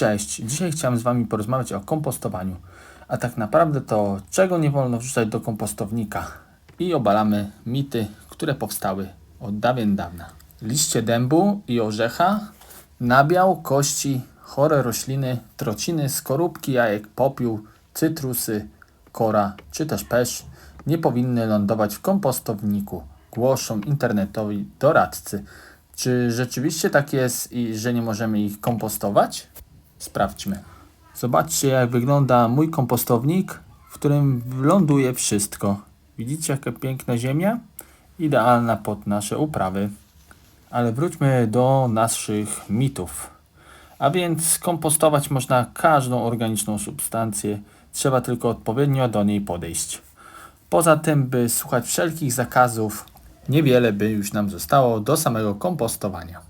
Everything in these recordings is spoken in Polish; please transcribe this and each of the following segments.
Cześć, dzisiaj chciałem z Wami porozmawiać o kompostowaniu. A tak naprawdę to czego nie wolno wrzucać do kompostownika. I obalamy mity, które powstały od dawien dawna. Liście dębu i orzecha, nabiał, kości, chore rośliny, trociny, skorupki, jajek, popiół, cytrusy, kora czy też pesz nie powinny lądować w kompostowniku, głoszą internetowi doradcy. Czy rzeczywiście tak jest i że nie możemy ich kompostować? Sprawdźmy. Zobaczcie, jak wygląda mój kompostownik, w którym ląduje wszystko. Widzicie, jaka piękna ziemia? Idealna pod nasze uprawy. Ale wróćmy do naszych mitów. A więc kompostować można każdą organiczną substancję, trzeba tylko odpowiednio do niej podejść. Poza tym, by słuchać wszelkich zakazów, niewiele by już nam zostało do samego kompostowania.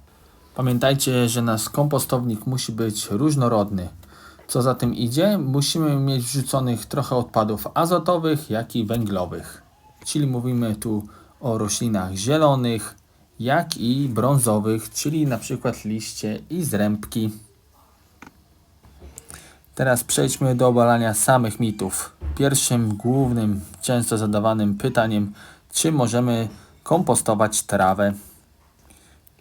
Pamiętajcie, że nasz kompostownik musi być różnorodny. Co za tym idzie, musimy mieć wrzuconych trochę odpadów azotowych, jak i węglowych. Czyli mówimy tu o roślinach zielonych, jak i brązowych, czyli na przykład liście i zrębki. Teraz przejdźmy do obalania samych mitów. Pierwszym głównym, często zadawanym pytaniem, czy możemy kompostować trawę.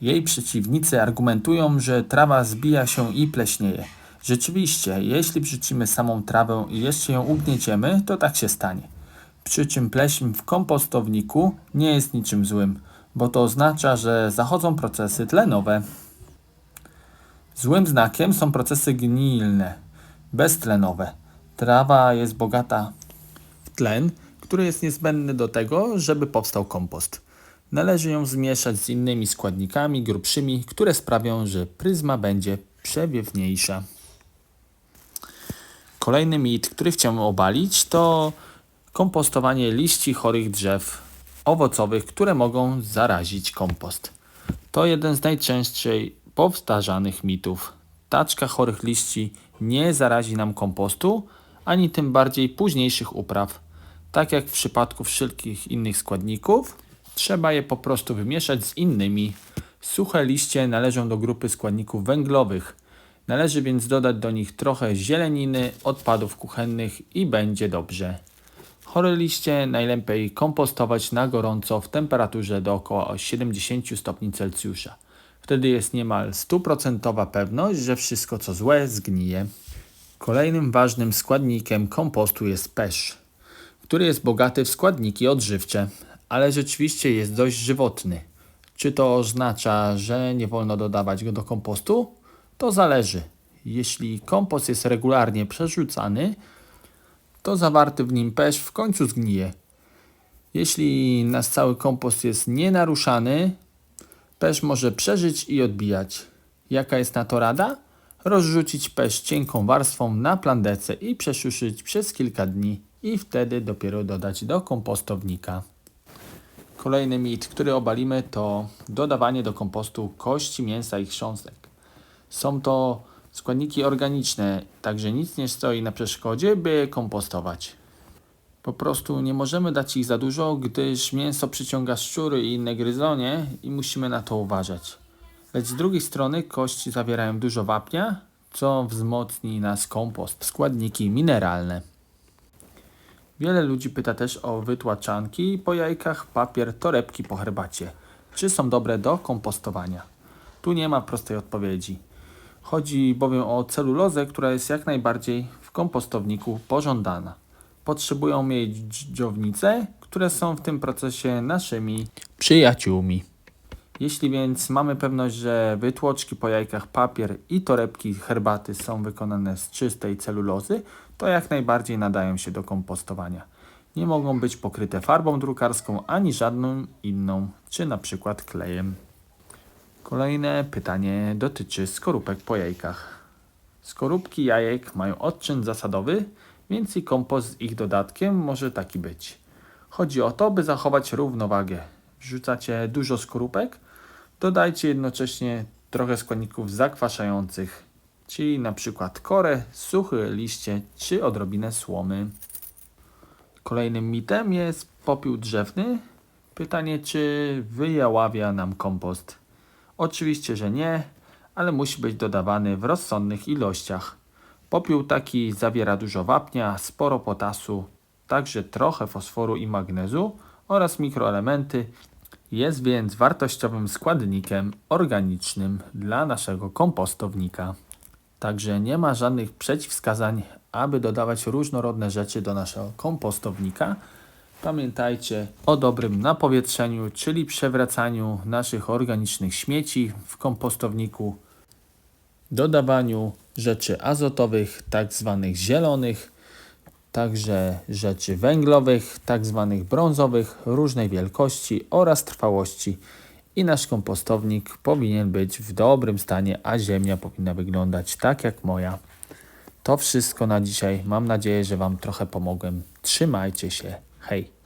Jej przeciwnicy argumentują, że trawa zbija się i pleśnieje. Rzeczywiście, jeśli wrzucimy samą trawę i jeszcze ją ugnieciemy, to tak się stanie. Przy czym pleśń w kompostowniku nie jest niczym złym, bo to oznacza, że zachodzą procesy tlenowe. Złym znakiem są procesy gnilne, beztlenowe. Trawa jest bogata w tlen, który jest niezbędny do tego, żeby powstał kompost. Należy ją zmieszać z innymi składnikami grubszymi, które sprawią, że pryzma będzie przewiewniejsza. Kolejny mit, który chciałem obalić, to kompostowanie liści chorych drzew owocowych, które mogą zarazić kompost. To jeden z najczęściej powtarzanych mitów. Taczka chorych liści nie zarazi nam kompostu, ani tym bardziej późniejszych upraw. Tak jak w przypadku wszelkich innych składników, trzeba je po prostu wymieszać z innymi. Suche liście należą do grupy składników węglowych. Należy więc dodać do nich trochę zieleniny, odpadów kuchennych i będzie dobrze. Chore liście najlepiej kompostować na gorąco w temperaturze do około 70 stopni Celsjusza. Wtedy jest niemal stuprocentowa pewność, że wszystko co złe zgnije. Kolejnym ważnym składnikiem kompostu jest pesz, który jest bogaty w składniki odżywcze, ale rzeczywiście jest dość żywotny. Czy to oznacza, że nie wolno dodawać go do kompostu? To zależy. Jeśli kompost jest regularnie przerzucany, to zawarty w nim pesz w końcu zgnije. Jeśli nasz cały kompost jest nienaruszany, pesz może przeżyć i odbijać. Jaka jest na to rada? Rozrzucić pesz cienką warstwą na plandece i przesuszyć przez kilka dni i wtedy dopiero dodać do kompostownika. Kolejny mit, który obalimy, to dodawanie do kompostu kości, mięsa i chrząstek. Są to składniki organiczne, także nic nie stoi na przeszkodzie, by kompostować. Po prostu nie możemy dać ich za dużo, gdyż mięso przyciąga szczury i inne gryzonie i musimy na to uważać. Lecz z drugiej strony kości zawierają dużo wapnia, co wzmocni nasz kompost. Składniki mineralne. Wiele ludzi pyta też o wytłaczanki po jajkach, papier, torebki po herbacie. Czy są dobre do kompostowania? Tu nie ma prostej odpowiedzi. Chodzi bowiem o celulozę, która jest jak najbardziej w kompostowniku pożądana. Potrzebują mieć dżdżownice, które są w tym procesie naszymi przyjaciółmi. Jeśli więc mamy pewność, że wytłoczki po jajkach, papier i torebki herbaty są wykonane z czystej celulozy, to jak najbardziej nadają się do kompostowania. Nie mogą być pokryte farbą drukarską ani żadną inną, czy na przykład klejem. Kolejne pytanie dotyczy skorupek po jajkach. Skorupki jajek mają odczyn zasadowy, więc i kompost z ich dodatkiem może taki być. Chodzi o to, by zachować równowagę. Wrzucacie dużo skorupek, dodajcie jednocześnie trochę składników zakwaszających, czyli na przykład korę, suche liście czy odrobinę słomy. Kolejnym mitem jest popiół drzewny. Pytanie, czy wyjaławia nam kompost? Oczywiście, że nie, ale musi być dodawany w rozsądnych ilościach. Popiół taki zawiera dużo wapnia, sporo potasu, także trochę fosforu i magnezu oraz mikroelementy. Jest więc wartościowym składnikiem organicznym dla naszego kompostownika. Także nie ma żadnych przeciwwskazań, aby dodawać różnorodne rzeczy do naszego kompostownika. Pamiętajcie o dobrym napowietrzeniu, czyli przewracaniu naszych organicznych śmieci w kompostowniku, dodawaniu rzeczy azotowych, tak zwanych zielonych, także rzeczy węglowych, tak zwanych brązowych, różnej wielkości oraz trwałości. I nasz kompostownik powinien być w dobrym stanie, a ziemia powinna wyglądać tak jak moja. To wszystko na dzisiaj. Mam nadzieję, że Wam trochę pomogłem. Trzymajcie się. Hej!